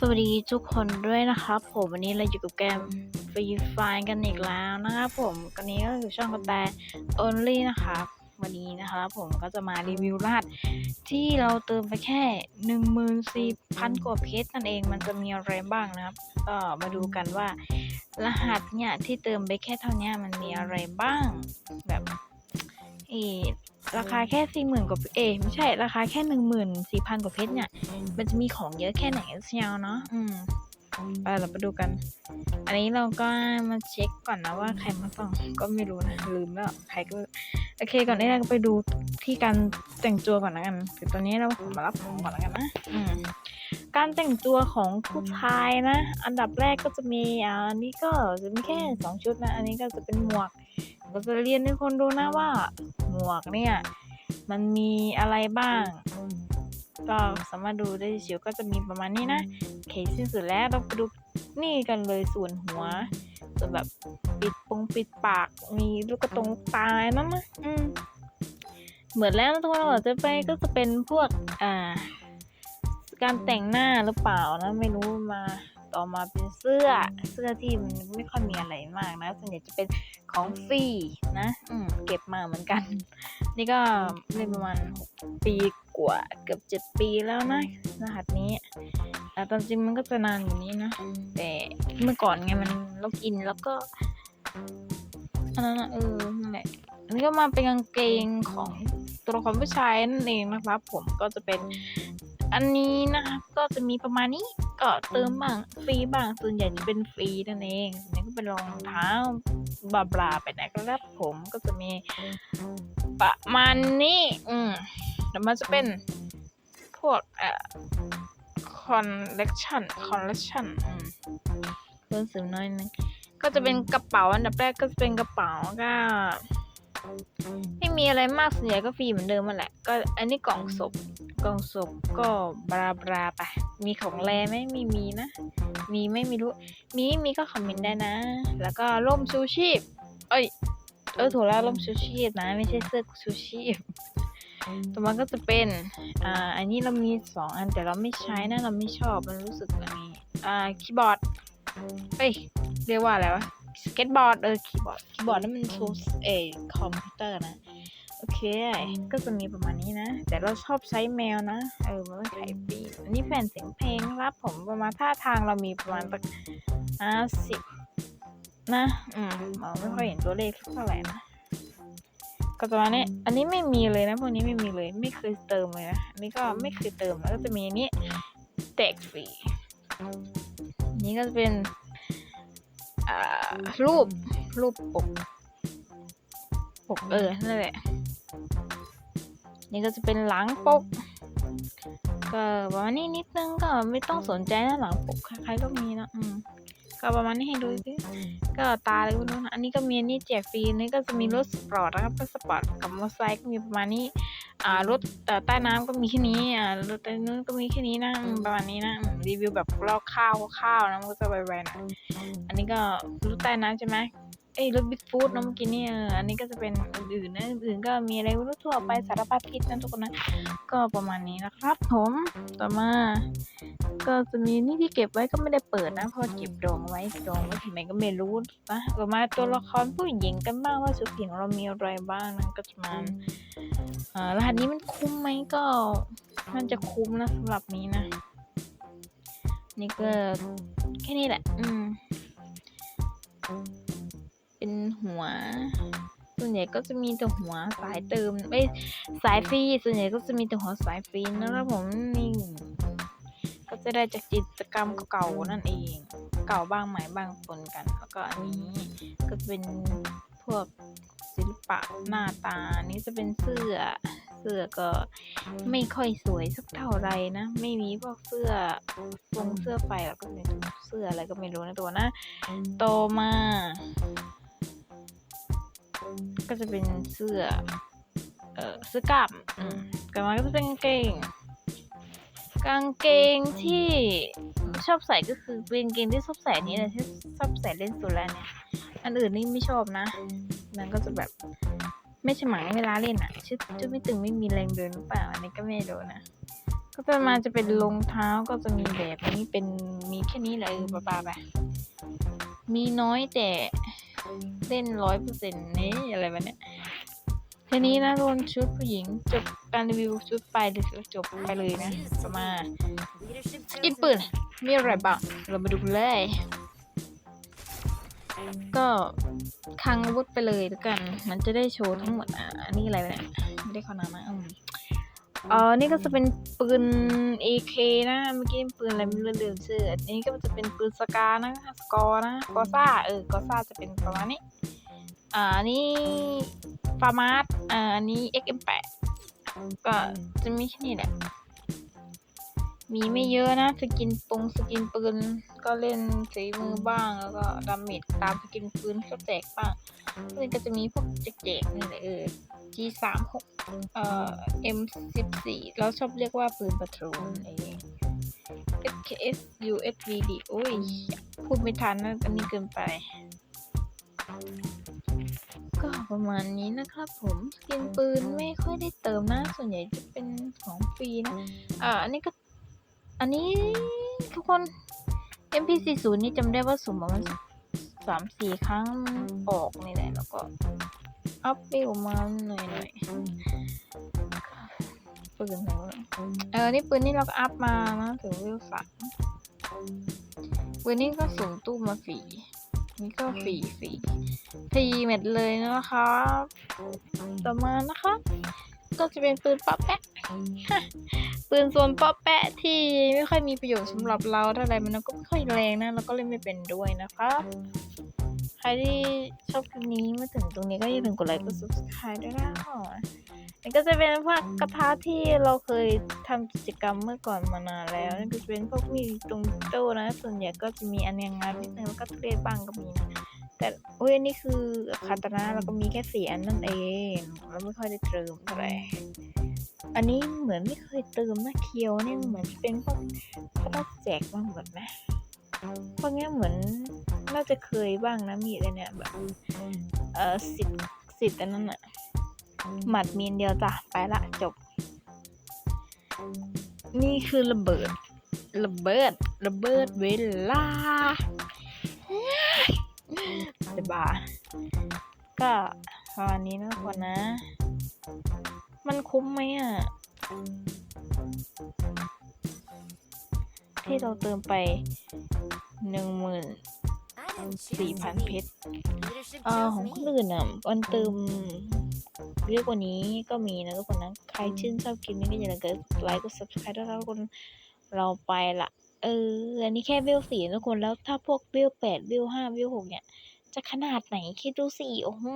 สวัสดีทุกคนด้วยนะครับ ผมวันนี้เราอยู่กับเกมฟรีไฟกันอีกแล้วนะครับผมกันนี้ก็คือช่องกระแต only นะครับ วันนี้นะครับผมก็จะมารีวิวรหัสที่เราเติมไปแค่หนึ่งหมื่นสี่พันกว่าเพชรนั่นเองมันจะมีอะไรบ้างนะครับ ก็มาดูกันว่ารหัสเนี่ยที่เติมไปแค่เท่านี้มันมีอะไรบ้างแบบ เออราคาแค่สี่หมื่นกว่าเอยไม่ใช่ราคาแค่หนึ่งหมื่นสี่พันกว่าเพชรเนี่ย มันจะมีของเยอะแค่ไหนเชียวเนาะอืมไปเราไปดูกัน อันนี้เราก็มาเช็คก่อนนะว่าใครมาส่งก็ไม่รู้นะลืมแล้วใครก็โอเคก่อนนี้เราก็ไปดูที่การแต่งตัวก่อนนะกันเดี๋ยวตอนนี้เรามารับของก่อนแล้วกันนะอืมการแต่งตัวของผู้ชายนะ อันดับแรกก็จะมีอ่าอันนี้ก็จะมีแค่สองชุดนะ อันนี้ก็จะเป็นหมวกเราจะเรียนให้คนดูนะว่าห มวกเนี่ย มันมีอะไรบ้าง ก็สามารถดูได้ชิวก็จะมีประมาณนี้นะโอเคสิ้นสุดแล้วเราไปดูนี่กันเลยส่วนหัวจะแบบปิดปงปิดปากมีลูกกระตงตายนั่นนะอืมเหมือนแล้วทุกคนเราจะไปก็จะเป็นพวกอ่า การแต่งหน้าหรือเปล่านะไม่รู้มาต่อมาเป็นเสื้อเสื้อที่มันไม่ค่อยมีอะไรมากนะส่วนใหญ่จะเป็น ของฟรีนะอืมเก็บมาเหมือนกัน นี่ก็เล่นประมาณหกปีกว่าเกือบเจ็ดปีแล้วนะรหัสนี้แต่ตามจริงมันก็จะนานอยู่นี้นะ แต่เมื่อก่อนไงมันล็อกอินแล้วก็อันนั้นนะเออนั่นแหละอันนี้ก็มาเป็นกางเกงของตัวละครผู้ชายนั่นเองนะครับ ผมก็จะเป็นอันนี้นะครับก็จะมีประมาณนี้ก็เติมบ้างฟรีบ้างส่วนใหญ่จะเป็นฟรีนั่นเองนนี้ก็เป็นรองเท้า บลาบลาไปนะครับผมก็จะมีประมาณนี้ อืมแล้วมันจะเป็นพวกเอ่อคอนเลคชันคอนเลคชันอืมเพิ่มสูงน้อยนึงก็จะเป็นกระเป๋าอันดับแรกก็จะเป็นกระเป๋าก็ไม่มีอะไรมากส่วนใหญ่ก็ฟรีเหมือนเดิมมาแหละ ก็อันนี้กล่องศพ กล่องศพก็บราบราไป มีของแรไหมม่มีนะ มีไม่มีรู้ มีมีก็คอมเมนต์ได้นะ แล้วก็ร่มชูชีพ เอ้ย เออถูกแล้วร่มชูชีพนะ ไม่ใช่เสื้อชูชีพต่อมาก็จะเป็น อ่า อันนี้เรามีสองอันแต่เราไม่ใช้นะ เราไม่ชอบ มันรู้สึกอันนี้ อ่า คีย์บอร์ดเอ้ย เรียกว่าอะไรวะ สเก็ตบอร์ด เออ คีย์บอร์ด คีย์บอร์ดนั่นมันโซเอคอมพิวเตอร์นะ อเค ก็จะมีประมาณนี้นะ แต่เราชอบใช้แมวนะ เออมันไม่ไข่ปีนอันนี้แฟนเสียงเพลงครับผมประมาณท่าทางเรามีประมาณสักห้าสิบนะ อืมมองไม่ค่อยเห็นตัวเลขเท่าไหร่นะ ก็ประมาณนี้ อันนี้ไม่มีเลยนะพวกนี้ไม่มีเลย ไม่เคยเติมเลยนะ อันนี้ก็ไม่เคยเติม แล้วก็จะมีอันนี้แจกฟรีนี้ก็จะเป็นอ่ารูปรูปปกปกเออนั่นแหละ นี่ก็จะเป็นหลังปก ก็ประมาณนี้นิดนึงก็ไม่ต้องสนใจนะหลังปกใครๆก็มีนะอืมก็ประมาณนี้ให้ดูสิก็ตาเลยคุณนะอันนี้ก็มีนนี้แจกฟรีนี่ก็จะมีรถสปอร์ตนะครับรถสปอร์ตกับมอเตอร์ไซค์ก็มีประมาณนี้ อ่ารถเอ่ใต้น้ำก็มีแค่นี้อ่ารถใต้นู้นก็มีแค่นี้นะประมาณนี้นะรีวิวแบบเล่าข้าวคร่าวนะมันก็จะไวๆนะอันนี้ก็รถใต้น้ำใช่ไหม เอ้ยรถบิ๊กฟูดเนอะเมื่อกี้นี่เอออันนี้ก็จะเป็นอื่นๆนะอื่นๆก็มีอะไรไม่รู้ทั่วไปสารพัดคิดนะทุกคนนะก็ประมาณนี้นะครับผมต่อมา ก็จะมีนี่ที่เก็บไว้ก็ไม่ได้เปิดนะเพราะเก็บดองไว้ดองไว้ทำไมก็ไม่รู้นะต่อมาตัวละครผู้หญิงกันบ้างว่าสุดผิงเรามีอะไรบ้างนะก็จะมาอ่ารหัสนี้มันคุ้มไหมก็มันจะคุ้มนะสำหรับนี้นะ นี่ก็แค่นี้แหละ อืม เป็นหัว ส่วนใหญ่ก็จะมีแต่หัวสายเติมไม่สายฟรีส่วนใหญ่ก็จะมีแต่หัวสายฟรีนะครับผมนี่ก็จะได้จากกิจกรรมเก่าๆนั่นเอง เก่าบ้างใหม่บ้างปนกัน แล้วก็อันนี้ก็จะเป็นพวกศิลปะหน้าตา นี่จะเป็นเสื้อ เสื้อก็ไม่ค่อยสวยสักเท่าไหรนะ ไม่มีพวกเสื้อทรงเสื้อไฟหรอกก็เป็นเสื้ออะไรก็ไม่รู้นะตัวนะ โตมา ก็จะเป็นเสื้อ เอ่อเสื้อกล้ามอืมกลับมาก็จะเป็นกางเกง กางเกงที่ชอบใส่ก็คือเป็นกางเกงที่ชอบใส่นี้แหละที่ชอบใส่เล่นสุดแล้วเนี่ยอันอื่นนี่ไม่ชอบนะมันก็จะแบบไม่ฉมังเวลาเล่นอะชุดชุดไม่ตึงไม่มีแรงเดินหรือเปล่าอันนี้ก็ไม่รู้นะก็จะมาจะเป็นรองเท้าก็จะมีแบบนี้เป็นมีแค่นี้แหละเออบ้าๆไปมีน้อยแต่ เล่นร้อยเปอร์เซ็นต์นี่อะไรแบบเนี้ยทีนี้นะโดนชุดผู้หญิงจบการรีวิวชุดไปเลยจบไปเลยนะจะมาสกินปืนมีอะไรบ้างเรามาดูกันเลย ก็คังอาวุธไปเลยแล้วกัน มันจะได้โชว์ทั้งหมดอะอันนี้อะไรเนี่ยไม่ได้ข้านานนะอืม อ๋อ นี่ก็จะเป็นปืน AK นะ เมื่อกี้ปืนอะไรไม่รู้ลืมชื่อ อันนี้ก็จะเป็นปืนสกานะ สกอร์นะ กอซ่า เออ กอซ่าจะเป็นประมาณนี้ อ่าอันนี้ฟาร์มาร์สอ่า อันนี้ XM8 ก็จะมีแค่นี้แหละ มีไม่เยอะนะ สกินปงสกินปืน ก็เล่นสีมือบ้าง แล้วก็ดาเมจตามสกินปืนก็แจกบ้างก็จะมีพวกแจกๆนี่แหละเออ G36 เอ่อ M14 เราชอบเรียกว่าปืนปะทรูเอง SKS USVD โอ้ย พูดไม่ทันนะอันนี้เกินไป ก็ประมาณนี้นะครับผมสกินปืนไม่ค่อยได้เติมนะ ส่วนใหญ่จะเป็นของฟรีนะ อ่า อันนี้ก็ อันนี้ทุกคน MP40 นี่จำได้ว่าสุ่มประมาณสามสี่ครั้งออกนี่แหละแล้วก็ อัพวิวมาหน่อยหน่อยปืนหนวะเออ นี่ปืนนี่เราก็อัพมานะถึงวิวสามปืนนี่ก็สุ่มตู้มาฟรีนี่ก็ฟรีฟรีฟรีเม็ดเลยนะครับต่อมานะคะ ก็จะเป็นปืนป๊อปแปะปืนส่วนป๊อปแปะที่ไม่ค่อยมีประโยชน์สำหรับเราเท่าไรมันก็ไม่ค่อยแรงนะแล้วก็เล่นไม่เป็นด้วยนะครับใค รที่ชอบคลิปนี้มาถึงตรงนี้ก็อย่าลืมกดไลค์กด subscribe ด้วยนะคะนี่ก็จะเป็นพวกกระทะที่เราเคยทำกิจกรรมเมื่อก่อนมานานแล้วนี่ก็จะเป็นพวกมีตรงโต้นะ ส่วนใหญ่ก็จะมีอันยังงานนิดนึงแล้วก็เทรดบ้างก็มีนะแต่โอ้ยอันนี่คือคาตานะแล้วก็มีแค่สี่อันนั่นเองแล้วไม่ค่อยได้เติมเท่าไหร่อันนี้เหมือนไม่เคยเติมนะเคียวเนี่ยเหมือนเป็นพวกเขาแจกบ้างเหมือนไหมพวกเนี้ยเหมือน น่าจะเคยบ้างนะมีอะไรเนี่ยแบบเออสิทธิ์สิทธิ์อันนั้นอะหมัดมีนเดียวจ้ะไปละจบ นี่คือระเบิด ระเบิด ระเบิดเวลาจะบ้าก็ประมาณนี้นะคนนะ มันคุ้มไหมอะ ที่เราเติมไปหนึ่งหมื่น สี่พันเพชรเอ่อของคนอื่นอะมันเติมเยอะกว่านี้ก็มีนะทุกคนนะ ใครชื่นชอบคลิปนี้ก็อย่าลืมกดไลค์กด subscribe ด้วยนะทุกคนเราไปละเอออันนี้แค่เวลสี่ทุกคนแล้วถ้าพวกเวลแปดเวลห้าเวลหกเนี่ย จะขนาดไหนคิดดูสิโอ้โห